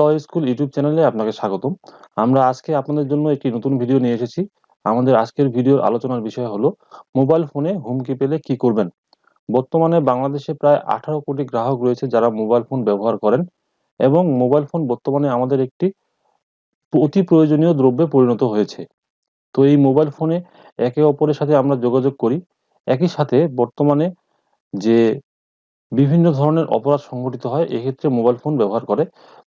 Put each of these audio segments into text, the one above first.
Law school YouTube চ্যানেলে আপনাকে স্বাগতম। আমরা আজকে আপনাদের জন্য একটি নতুন ভিডিও নিয়ে এসেছি। আমাদের আজকের ভিডিওর আলোচনার বিষয় হলো মোবাইল ফোনে হুমকি পেলে কি করবেন? বর্তমানে বাংলাদেশে প্রায় আঠারো কোটি গ্রাহক রয়েছে যারা মোবাইল ফোন ব্যবহার করেন এবং মোবাইল ফোন বর্তমানে আমাদের একটি অতি প্রয়োজনীয় দ্রব্যে পরিণত হয়েছে। তো এই মোবাইল ফোনে একে অপরের সাথে আমরা যোগাযোগ করি। একই সাথে বর্তমানে যে বিভিন্ন ধরনের অপরাধ সংঘটিত হয়, এক্ষেত্রে মোবাইল ফোন ব্যবহার করে।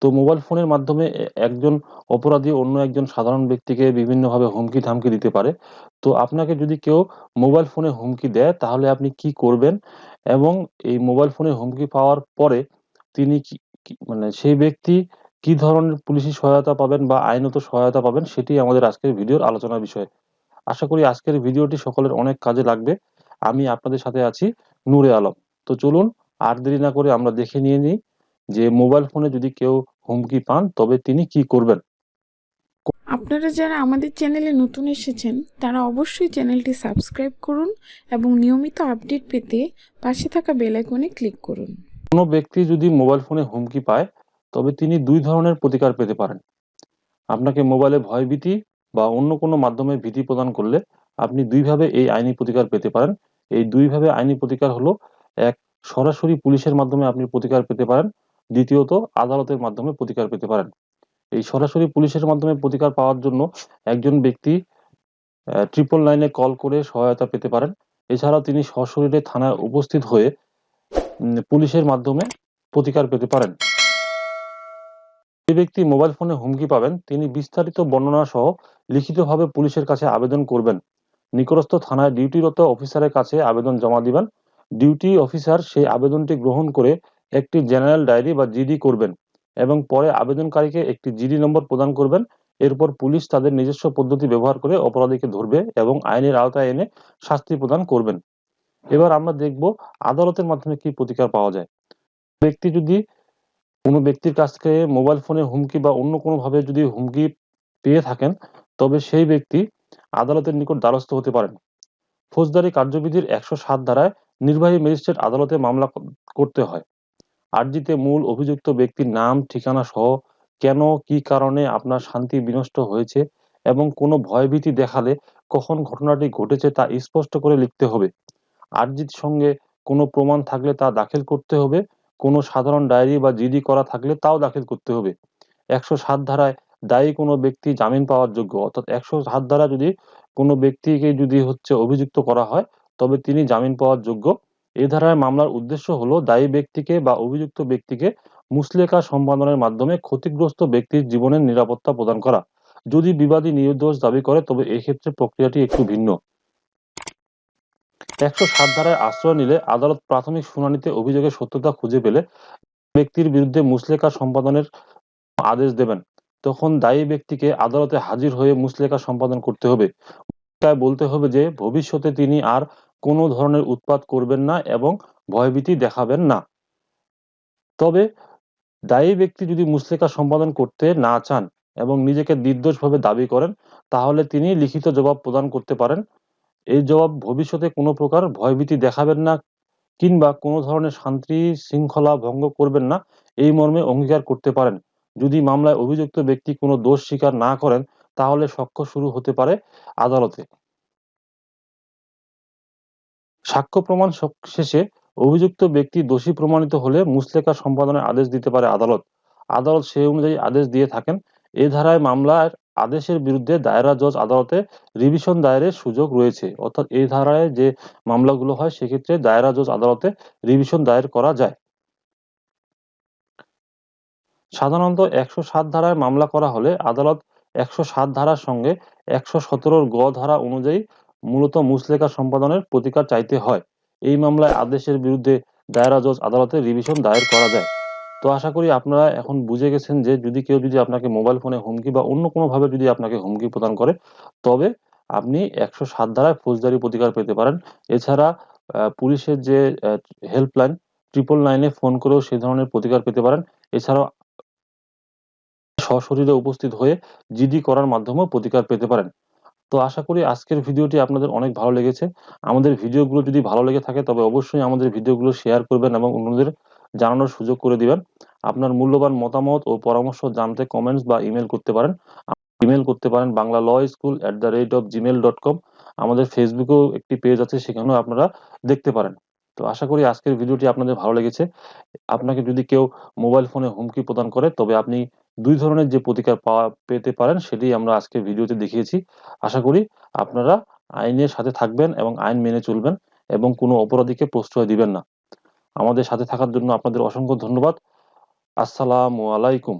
তো মোবাইল ফোনের মাধ্যমে একজন অপরাধী অন্য একজন সাধারণ ব্যক্তিকে বিভিন্নভাবে হুমকি ধামকি দিতে পারে। তো আপনাকে যদি কেউ মোবাইল ফোনে হুমকি দেয়, তাহলে আপনি কি করবেন? এবং এই মোবাইল ফোনে হুমকি পাওয়ার পরে তিনি মানে সেই ব্যক্তি কি ধরনের পুলিশি সহায়তা পাবেন বা আইনত সহায়তা পাবেন, সেটি আমাদের আজকের ভিডিওর আলোচনার বিষয়। আশা করি আজকের ভিডিওটি সকলের অনেক কাজে লাগবে। আমি আপনাদের সাথে আছি নূরে আলম। তো চলুন আর দেরি না করে আমরা দেখে নিয়ে নিই যে মোবাইল ফোনে যদি কেউ হুমকি পান তবে তিনি কি করবেন? আপনারা যারা আমাদের চ্যানেলে নতুন এসেছেন তারা অবশ্যই চ্যানেলটি সাবস্ক্রাইব করুন এবং নিয়মিত আপডেট পেতে পাশে থাকা বেল আইকনে ক্লিক করুন। কোনো ব্যক্তি যদি মোবাইল ফোনে হুমকি পায় তবে তিনি দুই ধরনের প্রতিকার পেতে পারেন। আপনাকে মোবাইলে ভয়ভীতি বা অন্য কোনো মাধ্যমে ভীতি প্রদান করলে আপনি দুইভাবে এই আইনি প্রতিকার পেতে পারেন। এই দুইভাবে আইনি প্রতিকার হলো এক সরাসরি পুলিশের মাধ্যমে আপনি প্রতিকার পেতে পারেন। দ্বিতীয়ত, আদালতের মাধ্যমে প্রতিকার পেতে পারেন। এই সরাসরি পুলিশের মাধ্যমে প্রতিকার পাওয়ার জন্য একজন ব্যক্তি ট্রিপল লাইনে কল করে সহায়তা পেতে পারেন। এছাড়াও তিনি সশরীরে থানায় উপস্থিত হয়ে পুলিশের মাধ্যমে প্রতিকার পেতে পারেন। যে ব্যক্তি মোবাইল ফোনে হুমকি পাবেন, তিনি বিস্তারিত বর্ণনা সহ লিখিতভাবে পুলিশের কাছে আবেদন করবেন। নিকটস্থ থানায় ডিউটিরত অফিসারের কাছে আবেদন জমা দিবেন। ডিউটি অফিসার সেই আবেদনটি গ্রহণ করে একটি জেনারেল ডায়েরি বা জিডি করবেন এবং পরে আবেদনকারীকে একটি জিডি নম্বর প্রদান করবেন। এরপর পুলিশ তাদের নিজস্ব পদ্ধতি ব্যবহার করে অপরাধীকে ধরবে এবং আইনের আওতায় এনে শাস্তি প্রদান করবেন। এবার আমরা দেখব আদালতের মাধ্যমে কি প্রতিকার পাওয়া যায়। ব্যক্তি যদি কোনো ব্যক্তির কাছ থেকে মোবাইল ফোনে হুমকি বা অন্য কোনোভাবে যদি হুমকি পেয়ে থাকেন, তবে সেই ব্যক্তি আদালতের নিকট দ্বারস্থ হতে পারেন। ফৌজদারি কার্যবিধির একশো সাত ধারায় নির্বাহী ম্যাজিস্ট্রেট আদালতে মামলা করতে হয়। আর্জিতে মূল অভিযুক্ত ব্যক্তির নাম, ঠিকানা সহ কেন, কি কারণে আপনার শান্তি বিনষ্ট হয়েছে এবং কোনো ভয়ভীতি দেখালে কখন ঘটনাটি ঘটেছে তা স্পষ্ট করে লিখতে হবে। আর্জির সঙ্গে কোনো প্রমাণ থাকলে তা দাখিল করতে হবে। কোনো সাধারণ ডায়েরি বা জিডি করা থাকলে তাও দাখিল করতে হবে। একশো সাত ধারায় দায়ী কোনো ব্যক্তি জামিন পাওয়ার যোগ্য, অর্থাৎ একশো সাত ধারা যদি কোনো ব্যক্তিকে যদি হচ্ছে অভিযুক্ত করা হয় তবে তিনি জামিন পাওয়ার যোগ্য। এই ধারায় মামলার উদ্দেশ্য হলো দায়ী ব্যক্তিকে বা অভিযুক্ত ব্যক্তিকে মুসলেকা সম্পাদনের মাধ্যমে ক্ষতিগ্রস্ত ব্যক্তির জীবনের নিরাপত্তা প্রদান করা। যদি বিবাদী নির্দোষ দাবি করে, তবে এই ক্ষেত্রে প্রক্রিয়াটি একটু ভিন্ন। একশো সাত ধারায় আশ্রয় নিলে আদালত প্রাথমিক শুনানিতে অভিযোগের সত্যতা খুঁজে পেলে ব্যক্তির বিরুদ্ধে মুসলেকা সম্পাদনের আদেশ দেবেন। তখন দায়ী ব্যক্তিকে আদালতে হাজির হয়ে মুসলেকা সম্পাদন করতে হবে। বলতে হবে যে, ভবিষ্যতে তিনি আর কোনো ধরনের উৎপাত করবেন না এবং ভয়ভীতি দেখাবেন না। তবে দায়ী ব্যক্তি যদি মুসলেকা সম্পাদন করতে না চান এবং নিজেকে নির্দোষভাবে দাবি করেন, তাহলে তিনি লিখিত জবাব প্রদান করতে পারেন। এই জবাব ভবিষ্যতে কোনো প্রকার ভয়ভীতি দেখাবেন না কিংবা কোনো ধরনের শান্তি শৃঙ্খলা ভঙ্গ করবেন না, এই মর্মে অঙ্গীকার করতে পারেন। যদি মামলায় অভিযুক্ত ব্যক্তি কোনো দোষ স্বীকার না করেন, তাহলে সাক্ষ্য শুরু হতে পারে আদালতে। সাক্ষ্য প্রমাণ শেষে অভিযুক্ত ব্যক্তি দোষী প্রমাণিত হলে মুসলেকা সম্পাদনের আদেশ দিতে পারে আদালত। আদালত সেই অনুযায়ী আদেশ দিয়ে থাকেন। এ ধারায় মামলার আদেশের বিরুদ্ধে দায়রা জজ আদালতে রিভিশন দায়েরের সুযোগ রয়েছে। অর্থাৎ এই ধারায় যে মামলাগুলো হয়, সেক্ষেত্রে দায়রা জজ আদালতে রিভিশন দায়ের করা যায়। সাধারণত একশো সাত ধারায় মামলা করা হলে আদালত একশো সাত ধারার সঙ্গে একশো সতেরোর গ ধারা অনুযায়ী মূলত মুসলেকা সম্পাদনের প্রতিকার চাইতে হয়। এই মামলায় আদেশের বিরুদ্ধে দায়রা জজ আদালতে রিভিশন দায়ের করা যায়। তো আশা করি আপনারা এখন বুঝে গেছেন যে যদি কেউ যদি আপনাকে মোবাইল ফোনে হুমকি বা অন্য কোনোভাবে যদি আপনাকে হুমকি প্রদান করে, তবে আপনি একশো সাত ধারায় ফৌজদারি প্রতিকার পেতে পারেন। এছাড়া পুলিশের যে হেল্পলাইন ট্রিপল নাইনে ফোন করেও সে ধরনের প্রতিকার পেতে পারেন। এছাড়াও সশরীরে উপস্থিত হয়ে জিডি করার মাধ্যমেও প্রতিকার পেতে পারেন। তো আশা করি আজকের ভিডিওটি আপনাদের অনেক ভালো লেগেছে। আমাদের ভিডিওগুলো যদি ভালো লেগে থাকে, তবে অবশ্যই আমাদের ভিডিওগুলো শেয়ার করবেন এবং অন্যদের জানানোর সুযোগ করে দিবেন। আপনার মূল্যবান মতামত ও পরামর্শ জানতে কমেন্টস বা ইমেল করতে পারেন। ইমেল করতে পারেন Bangla law school at the rate of Gmail dot com আমাদের ফেসবুকেও একটি পেজ আছে, সেখানেও আপনারা দেখতে পারেন। তো আশা করি আজকের ভিডিওটি আপনাদের ভালো লেগেছে। আপনাকে যদি কেউ মোবাইল ফোনে হুমকি প্রদান করে, তবে আপনি দুই ধরনের যে প্রতিকার পাওয়া, পেতে পারেন সেটি আমরা আজকে ভিডিওতে দেখিয়েছি। আশা করি আপনারা আইনের সাথে থাকবেন এবং আইন মেনে চলবেন এবং কোনো অপরাধীকে প্রশ্রয় দিবেন না। আমাদের সাথে থাকার জন্য আপনাদের অসংখ্য ধন্যবাদ। আসসালামু আলাইকুম।